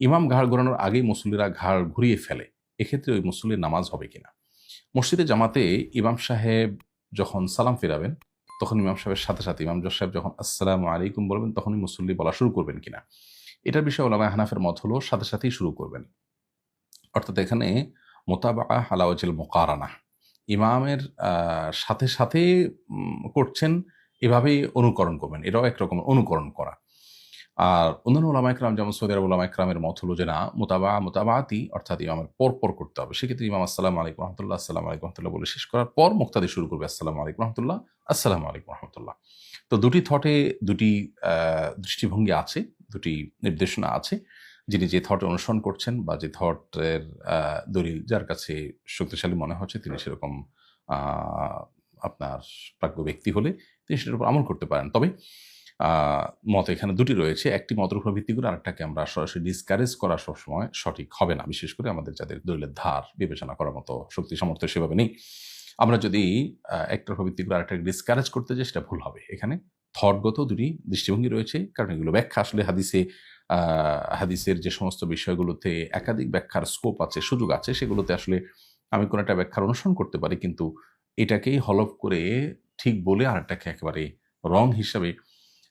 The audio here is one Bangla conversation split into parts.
ইমাম ঘাড় ঘোরানোর আগেই মুসল্লিরা ঘাড় ঘুরিয়ে ফেলে। এক্ষেত্রে ওই মুসল্লির নামাজ হবে কিনা? মসজিদে জামাতে ইমাম সাহেব যখন সালাম ফেরাবেন, তখন ইমাম সাহেবের সাথে সাথে ইমাম জজ সাহেব যখন আসসালামু আলাইকুম বলবেন, তখনই মুসল্লি বলা শুরু করবেন কিনা? এটার বিষয়ে ওলামা হানাফের মত হলো সাথে সাথেই শুরু করবেন। অর্থাৎ এখানে মোতাবা হালাওয়াজিল মোকারানা। ইমামের সাথে সাথে করছেন, এভাবেই অনুকরণ করবেন। এটাও একরকম অনুকরণ করা। আর অন্যান্য ওলামা একরাম যেমন সৌদি আরব ওলামা একরামের মত হলো যে না, মোতাবা, মোতাবাতি অর্থাৎ ইমামের পর পর করতে হবে। সেক্ষেত্রে ইমাম আসসালাম আলাইকুম রহমতুল্লাহ, আসসালাম আলাইকুম রহমতুল্লাহ বলে শেষ করার পর মুক্তাদি শুরু করবে, আসসালাম আলাইকুম রহমতুল্লাহ, আসসালাম আলাইকুম রহমতুল্লাহ। তো দুটি থটে, দুটি দৃষ্টিভঙ্গি আছে, দুটি নির্দেশনা আছে। যিনি যে থটে অনুসরণ করছেন বা যে থটের দলিল যার কাছে শক্তিশালী মনে হচ্ছে, তিনি সেরকম আপনার প্রাজ্ঞ ব্যক্তি হলে তিনি সেটার উপর আমল করতে পারেন। তবে মত এখানে দুটি রয়েছে। একটি মতের উপর ভিত্তি করে আরেকটাকে আমরা সরাসরি ডিসকারেজ করা সবসময় সঠিক হবে না। বিশেষ করে আমাদের যাদের দলিলের ধার বিবেচনা করার মতো শক্তি, সামর্থ্য সেভাবে নেই। আমরা যদি একটার উপর ভিত্তি করে আরেকটাকে ডিসকারেজ করতে যাই, সেটা ভুল হবে। এখানে থটগত দুটি দৃষ্টিভঙ্গি রয়েছে। কারণ এগুলো ব্যাখ্যা আসলে হাদিসে হাদিসের যে সমস্ত বিষয়গুলোতে একাধিক ব্যাখ্যার স্কোপ আছে, সুযোগ আছে, সেগুলোতে আসলে আমি কোনো একটা ব্যাখ্যার অনুসরণ করতে পারি। কিন্তু এটাকেই হলফ করে ঠিক বলে আরেকটাকে একেবারে রং হিসাবে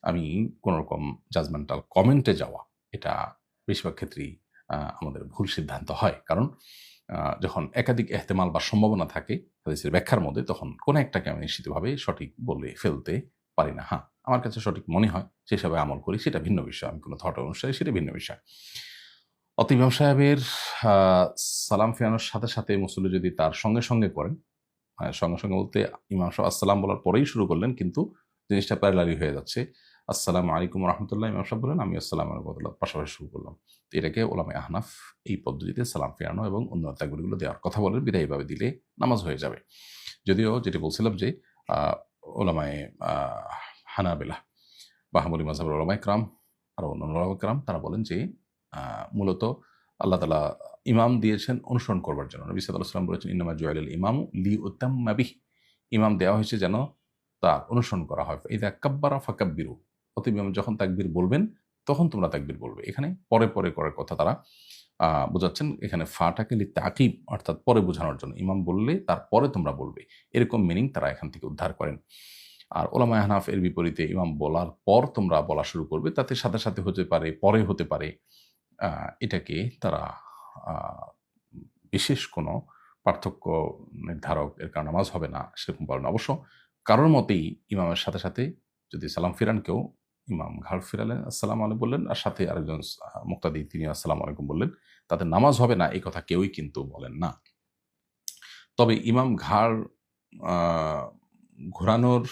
আমি কোনো রকম জাজমেন্টাল কমেন্টে যাওয়া, এটা বেশিরভাগ ক্ষেত্রেই আমাদের ভুল সিদ্ধান্ত হয়। কারণ যখন একাধিক এহতেমাল বা সম্ভাবনা থাকে, হাদিসের ব্যাখ্যার মধ্যে, তখন কোনো একটাকে আমি নিশ্চিতভাবে সঠিক বলে ফেলতে পারি না। হ্যাঁ আমার কাছে সঠিক মনে হয় সে হিসাবে আমল করি, সেটা ভিন্ন বিষয়, আমি কোনো থট অনুসারে সেটা ভিন্ন বিষয়। অত ইমাম সাহেবের সালাম ফেরানোর সাথে সাথে মুসল্লি যদি তার সঙ্গে সঙ্গে করেন মানে সঙ্গে সঙ্গে বলতে ইমাম সাহেব আসসালাম বলার পরেই শুরু করলেন, কিন্তু জিনিসটা প্যারালারি হয়ে যাচ্ছে। আসসালাম আলাইকুম রহমতুল্লাহ ইমাম সাহেব বলেন আমি আসসালাম রহমতুল্লাহ পাশাপাশি শুরু করলাম। তো এটাকে ওলামে আহনাফ এই পদ্ধতিতে সালাম ফেরানো এবং অন্য তাগুলিগুলো দেওয়ার কথা বলেন বিদায়ীভাবে দিলে নামাজ হয়ে যাবে। যদিও যেটি বলছিলাম যে ওলামায়ে হানাবেলা বা হামলি মাজহাবের ওলামায় ক্রাম আর অন্য ওলামায় ক্রাম তারা বলেন যে মূলত আল্লাহ তালা ইমাম দিয়েছেন অনুসরণ করবার জন্য। নবী সাল্লাম বলেছেন ইনামা জুয়াল ইমাম লি উত্তাম্মাবিহ ইমাম দেওয়া হয়েছে যেন তার অনুসরণ করা হয়। ইদা কাব্বারা ফাকাব্বিরু। অতএব ইমাম যখন তাকবির বলবেন, তখন তোমরা তাকবির বলবে। এখানে পরে পরে করার কথা তারা বোঝাচ্ছেন এখানে ফাটাকে লি তাকিব অর্থাৎ পরে বোঝানোর জন্য। ইমাম বললে তারপরে তোমরা বলবে। এরকম মিনিং তারা এখান থেকে উদ্ধার করেন। আর ওলামা হানাফ এর বিপরীতে ইমাম বলার পর তোমরা বলা শুরু করবে, তাতে সাথে সাথে হতে পারে, পরে হতে পারে এটাকে তারা বিশেষ কোনো পার্থক্য নির্ধারক এর কারণে নামাজ হবে না, সেরকম বলেন। অবশ্য কারোর মতেই ইমামের সাথে সাথে যদি সালাম ফিরান কেউ ইমাম ঘাড় ফিরালেন, আসসালাম আলাইকুম বললেন, আর সাথে আরেকজন মুক্তাদি, তিনি আসসালাম আলাইকুম বললেন। তাদের নামাজ হবে না, এই কথা কেউই কিন্তু বলেন না। তবে ইমাম ঘাড় ঘোরানোর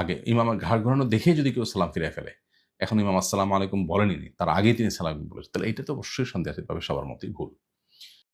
আগে ইমামের ঘাড় ঘোরানো দেখে যদি কেউ সালাম ফিরে ফেলে, এখন ইমাম আসসালাম আলাইকুম বলেনি তার আগেই তিনি সালাম বলেছেন। তাহলে এটা তো অবশ্যই সন্দেহাতীতভাবে সবার মতোই ভুল।